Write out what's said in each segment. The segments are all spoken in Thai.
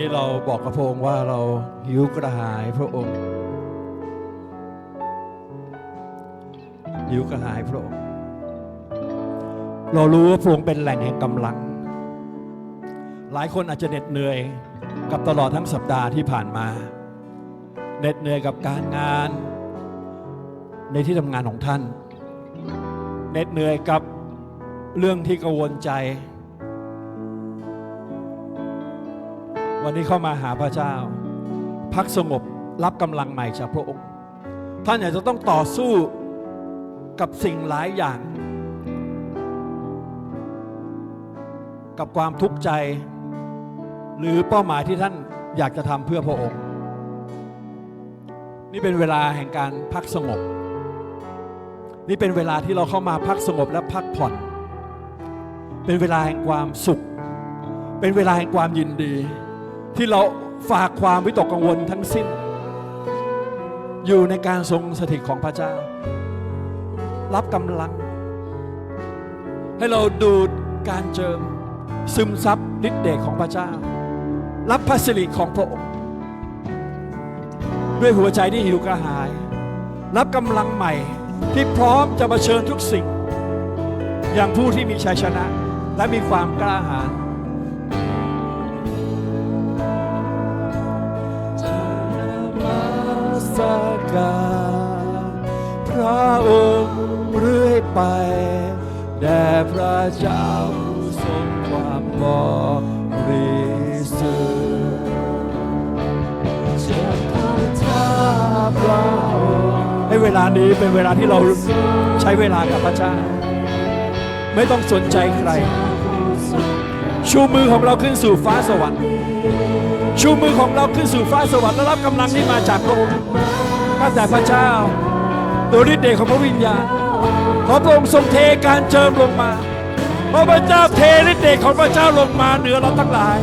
นี้เราบอกกับพระองค์ว่าเราหิวกระหายพระองค์หิวกระหายพระองค์เรารู้ว่าพระองค์เป็นแหล่งแห่งกำลัง หลายคนอาจจะเหน็ดเหนื่อยกับตลอดทั้งสัปดาห์ที่ผ่านมาเหน็ดเหนื่อยกับการงาน ในที่ทำงานของท่านเหน็ดเหนื่อยกับเรื่องที่กังวลใจ วันนี้เข้ามาหาพระเจ้า พักสงบรับกำลังใหม่จากพระองค์ ท่านอาจจะต้องต่อสู้กับสิ่งหลายอย่าง กับความทุกข์ใจ หรือเป้าหมายที่ท่านอยากจะทำเพื่อพระองค์ นี่เป็นเวลาแห่งการพักสงบ นี่เป็นเวลาที่เราเข้ามาพักสงบและพักผ่อน เป็นเวลาแห่งความสุข เป็นเวลาแห่งความยินดี ที่เราฝากความวิตกกังวลทั้งสิ้น อยู่ในการทรงสถิตของพระเจ้า รับกำลัง ให้เราดูดการเจิม ซึมซับฤทธิ์เดชของพระเจ้า รับพระสิริของพระองค์ด้วยหัวใจที่หิวกระหาย รับกำลังใหม่ที่พร้อมจะมาเชิญทุกสิ่ง อย่างผู้ที่มีชัยชนะและมีความกล้าหาญ สการพระองค์เรื่อยไป แด่พระเจ้าทรงความบริสุทธิ์จะทำท่าพระองค์ให้เวลานี้เป็นเวลาที่เราใช้เวลากับพระเจ้า ไม่ต้องสนใจใคร ชูมือของเราขึ้นสู่ฟ้าสวรรค์ ชูมือของเราขึ้นสู่ฟ้าสวรรค์และรับกำลังที่มาจากพระองค์ข้าแต่พระเจ้าโดยฤทธิ์เดชของพระวิญญาณขอพระองค์ทรงเทการเจิมลงมาขอพระเจ้าเทฤทธิ์เดชของพระเจ้าลงมาเหนือเราทั้งหลาย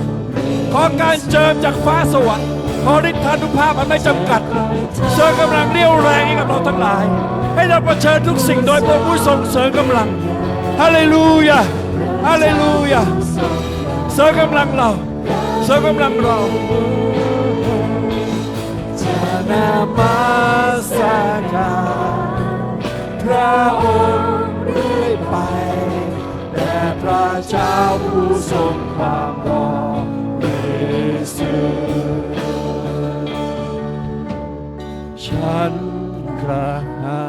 ขอการเจิมจากฟ้าสวรรค์ขอฤทธานุภาพอันไม่จำกัดเสริมกำลังเรี่ยวแรงให้กับเราทั้งหลาย ให้เราเผชิญทุกสิ่งโดยพระผู้ทรงเสริมกำลังฮาเลลูยาฮาเลลูยาเสริมกำลังเรา เสริมกำลังเราจะนามาสัการพระองค์เรื่อยไปแด่พระเจ้าผู้ทรงความบริสุทธิ์ฉันกระหา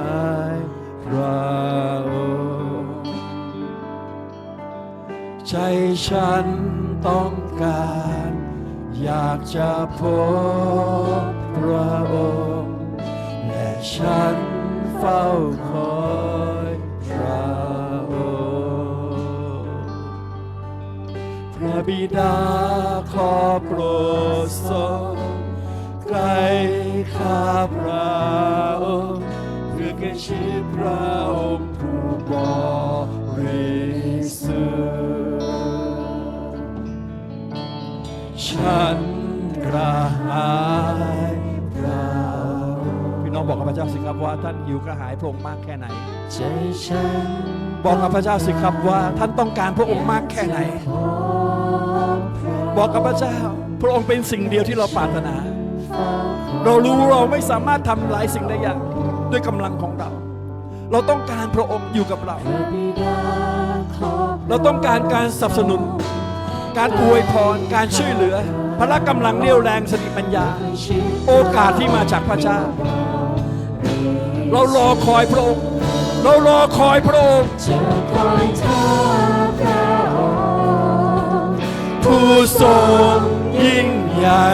ยพระองค์ใจฉันต้องการ อยากจะพบพระองค์และฉันเฝ้าคอยพระองค์พระบิดาขอโปรดทรงใกล้ข้าพระองค์เพื่อแก่ชีพพระองค์ผู้บริสุทธิ์ ฉันกระหายพระองค์พี่น้องบอกกับพระเจ้าสิครับว่าท่านหิวกระหายพระองค์มากแค่ไหน ใจฉันบอกกับพระเจ้าสิครับว่าท่านต้องการพระองค์มากแค่ไหน บอกกับพระเจ้าพระองค์เป็นสิ่งเดียวที่เราปรารถนา เรารู้เราไม่สามารถทำหลายสิ่งได้อย่างด้วยกำลังของเรา เราต้องการพระองค์อยู่กับเรา เราต้องการการสนับสนุน การอวยพรการช่วยเหลือ พละกำลังเรียวแรงสติปัญญา โอกาสที่มาจากพระเจ้า เรารอคอยพระองค์เรารอคอยพระองค์จะคอยท่าพระองค์ผู้ทรงยิ่งใหญ่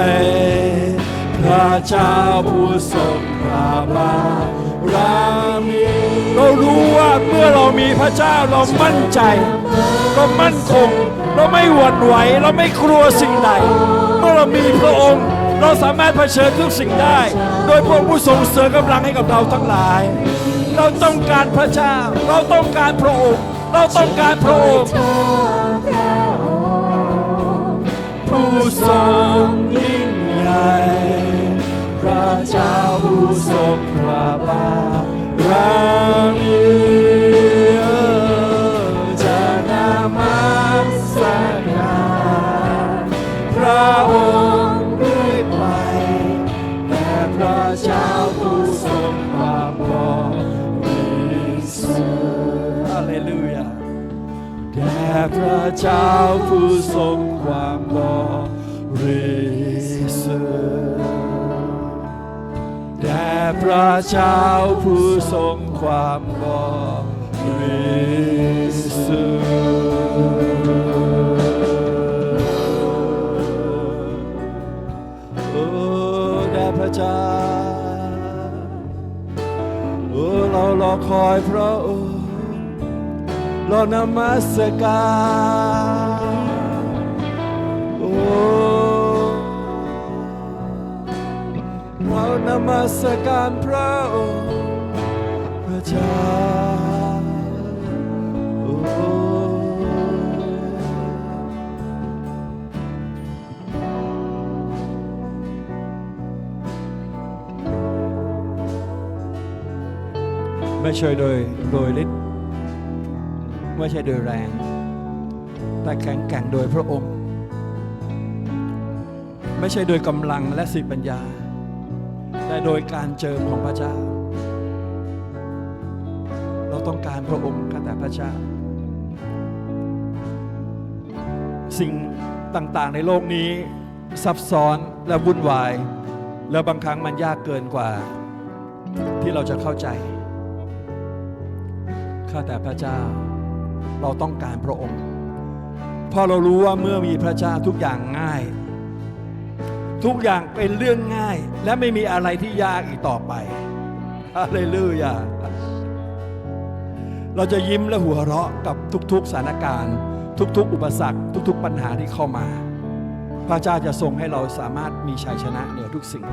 พระเจ้าผู้ทรงพระบารมีเรารู้ว่าเมื่อเรามีพระเจ้าเรามั่นใจ เรามั่นคง เราไม่หวั่นไหวเราไม่กลัวสิ่งใด เมื่อเรามีพระองค์ เราสามารถเผชิญทุกสิ่งได้ โดยพระผู้ทรงเสริมกำลังให้กับเราทั้งหลาย เราต้องการพระเจ้า เราต้องการพระองค์ เราต้องการพระองค์ท่าพระองค์ผู้ทรงยิ่งใหญ่พระเจ้าผู้ทรงพระบา เจ้าผู้ทรงความพอดีสุดฮาเลลูยาแด่พระเจ้าผู้ทรงความบริสุทธิ์แด่พระเจ้าผู้ทรงความบริสุทธิ์ พระเจ้าโอ้เรารอคอยพระองค์เรานมัสการโอ้เรานมัสการพระองค์พระเจ้า ไม่ใช่โดยโดยฤทธิ์ไม่ใช่โดยแรง แต่แข็งแกร่งโดยพระองค์ ไม่ใช่โดยกำลังและสิปัญญา แต่โดยการเจิมของพระเจ้า เราต้องการพระองค์ข้าแต่พระเจ้า สิ่งต่างๆในโลกนี้ซับซ้อนและวุ่นวาย และบางครั้งมันยากเกินกว่าที่เราจะเข้าใจ ข้าแต่พระเจ้า เราต้องการพระองค์เพราะเรารู้ว่าเมื่อมีพระเจ้าทุกอย่างง่าย ทุกอย่างเป็นเรื่องง่าย และไม่มีอะไรที่ยากอีกต่อไปฮาเลลูยาเราจะยิ้มและหัวเราะกับทุกๆสถานการณ์ ทุกๆ อุปสรรค ทุกๆ ปัญหาที่เข้ามา พระเจ้าจะทรงให้เราสามารถมีชัยชนะเหนือทุกสิ่ง